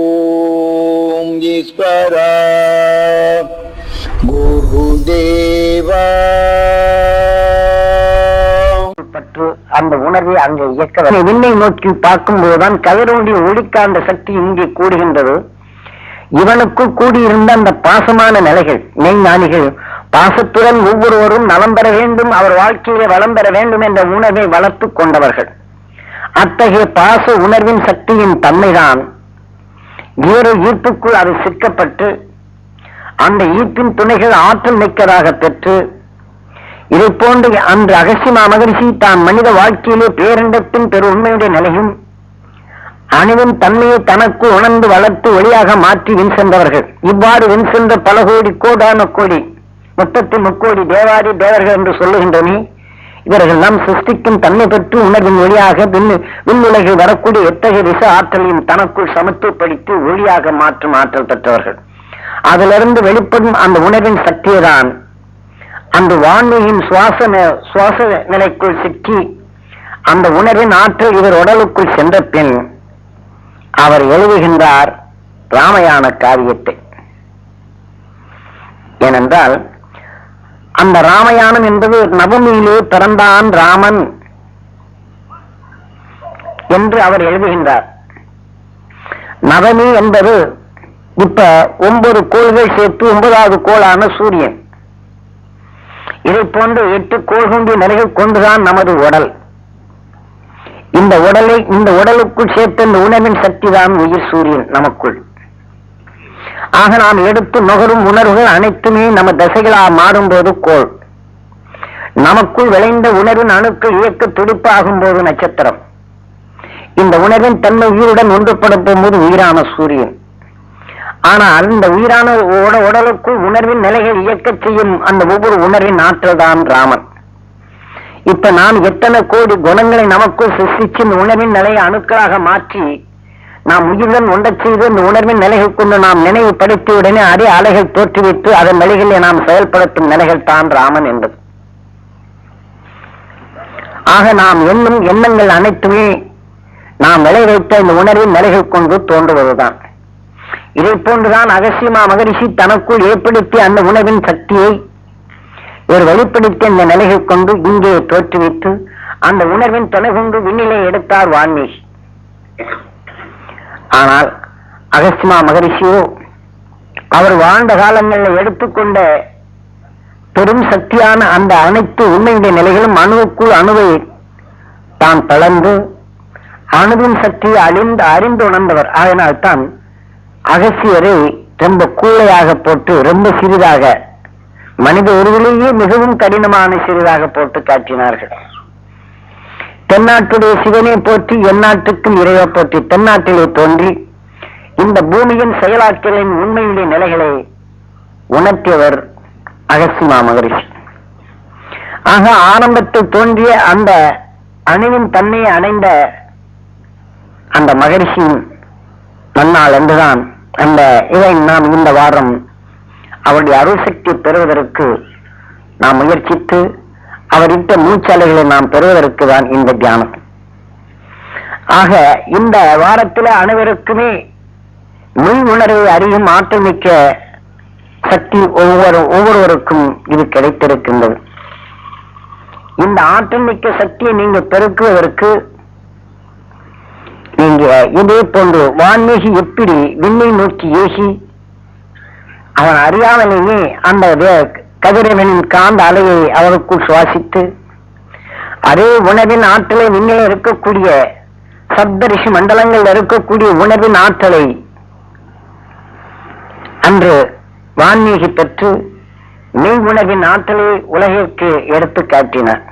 ஓம் ஈஸ்வரா குருதேவா பற்று அந்த உணர்வை அங்கே இயக்க விண்ணை நோக்கி பார்க்கும்போதுதான் கதிரோண்டிய ஒளிக்காந்த சக்தி இங்கே கூடுகின்றது. இவனுக்கு கூடியிருந்த அந்த பாசமான நிலைகள் மெய்ஞானிகள் பாசத்துடன் ஒவ்வொருவரும் நலம் பெற வேண்டும் அவர் வாழ்க்கையிலே வளம் பெற வேண்டும் என்ற உணர்வை வளர்த்துக் கொண்டவர்கள். அத்தகைய பாச உணர்வின் சக்தியின் தன்மைதான். வேறு ஈர்ப்புக்குள் அது சிக்கப்பட்டு அந்த ஈர்ப்பின் துணைகள் ஆற்றல் மிக்கதாக பெற்று இதை போன்று அன்று அகசியமா மகரிஷி தான் மனித வாழ்க்கையிலே பேரண்டத்தின் பெரு உண்மையுடைய நிலையும் அணுவின் தன்மையை தனக்கு உணர்ந்து வளர்த்து ஒளியாக மாற்றி வின் சென்றவர்கள். இவ்வாறு வின் சென்ற பல கோடி கோடான கோடி முப்பத்தி முக்கோடி தேவாதி தேவர்கள் என்று சொல்லுகின்றனே இவர்கள் நாம் சிருஷ்டிக்கும் தன்மை பெற்று உணர்வின் ஒளியாக விண் விண்ணுலகில் வரக்கூடிய எத்தகைய விச ஆற்றலையும் தனக்குள் சமத்துவப்படுத்தி ஒளியாக மாற்றும் ஆற்றல் பெற்றவர்கள். அதிலிருந்து வெளிப்படும் அந்த உணர்வின் சக்தியைதான் அந்த வான்மையின் சுவாச சுவாச நிலைக்குள் சிக்கி அந்த உணர்வின் ஆற்றல் இவர் உடலுக்குள் சென்ற பின் அவர் எழுதுகின்றார் ராமயான காவியத்தை. ஏனென்றால் அந்த ராமயானம் என்பது நவமியிலே பிறந்தான் ராமன் என்று அவர் எழுதுகின்றார். நவமி என்பது இப்ப ஒன்பது கோள்கள் சேர்த்து ஒன்பதாவது கோளான சூரியன். இதை போன்ற எட்டு கோள்குண்டிய நிலைகள் கொண்டுதான் நமது உடல். இந்த உடலை இந்த உடலுக்குள் சேர்த்த இந்த உணவின் சக்தி தான் உயிர் சூரியன் நமக்குள். ஆக நாம் எடுத்து நுகரும் உணர்வுகள் அனைத்துமே நம்ம தசைகளா மாறும்போது கோள். நமக்குள் விளைந்த உணர்வின் அணுக்கள் இயக்க துடிப்பாகும் போது நட்சத்திரம். இந்த உணர்வின் தன்மை உயிருடன் ஒன்றுபடுத்தும் போது உயிரான சூரியன். ஆனால் இந்த உயிரான உட- உடலுக்குள் உணர்வின் நிலைகள் இயக்கச் செய்யும் அந்த ஒவ்வொரு உணர்வின் ஆற்றல் தான் ராமன். இப்ப நாம் எத்தனை கோடி குணங்களை நமக்குள் சிருஷ்டிச்சு உணவின் உணர்வின் நிலையை அணுக்களாக மாற்றி நாம் உயிருடன் ஒன்றச் செய்து இந்த உணர்வின் நிலைகள் கொண்டு நாம் நினைவுபடுத்திய உடனே அதே அலைகள் தோற்றுவித்து அதன் வழிகளில் நாம் செயல்படுத்தும் நிலைகள் தான் ராமன் என்பது. ஆக நாம் எண்ணும் எண்ணங்கள் அனைத்துமே நாம் விளைவித்த இந்த உணர்வின் நிலைகள் கொண்டு தோன்றுவதுதான். இதை போன்றுதான் அகசியமா மகரிஷி தனக்குள் ஏற்படுத்திய அந்த உணவின் சக்தியை இவர் வெளிப்படுத்திய இந்த நிலைகள் கொண்டு இங்கே தோற்றுவித்து அந்த உணர்வின் துணை கொண்டு விண்ணிலை எடுத்தார் வான்மீகி. ஆனால் அகஸ்திமா மகரிஷியோ அவர் வாழ்ந்த காலங்களில் எடுத்துக்கொண்ட பெரும் சக்தியான அந்த அனைத்து உண்மையுடைய நிலைகளும் அணுவுக்குள் அணுவை தான் தளர்ந்து அணுவின் சக்தியை அழிந்து அறிந்து உணர்ந்தவர். அதனால்தான் அகசியரை ரொம்ப கூளையாக போட்டு ரொம்ப சிறிதாக மனித உருவிலேயே மிகவும் கடினமான சிறிதாக போட்டு காட்டினார்கள். தென்னாட்டுடைய சிவனை போற்றி எந்நாட்டுக்கும் இறைவ போற்றி தென்னாட்டிலே தோன்றி இந்த பூமியின் செயலாற்றலின் உண்மையுடைய நிலைகளை உணர்த்தியவர் அகசிமா மகரிஷி ஆக ஆரம்பத்தில் தோன்றிய அந்த அணுவின் தன்மையை அடைந்த அந்த மகரிஷியின் நன்னாள் என்றுதான் அந்த இதை நாம் இந்த வாரம் அவருடைய அருள் சக்தி பெறுவதற்கு நாம் முயற்சித்து அவரிட்ட மூச்சலைகளை நாம் பெறுவதற்கு தான் இந்த தியானம். ஆக இந்த வாரத்தில் அனைவருக்குமே நுண் உணர்வை அறியும் ஆற்றல் மிக்க சக்தி ஒவ்வொரு ஒவ்வொருவருக்கும் இது கிடைத்திருக்கின்றது. இந்த ஆற்றல் மிக்க சக்தியை நீங்க பெருக்குவதற்கு நீங்க இதே போன்று வான்மீகி எப்படி விண்ணை நோக்கி ஏகி அவன் அறியாமலேயே அந்த கதிரவனின் காந்த அலையை அவருக்குள் சுவாசித்து அதே உணவின் ஆற்றலை விண்ணில் இருக்கக்கூடிய சப்தரிஷி மண்டலங்கள் இருக்கக்கூடிய உணவின் ஆற்றலை அன்று வான்மீகி பெற்று மெய் உணவின் ஆற்றலை உலகிற்கு எடுத்து காட்டினார்.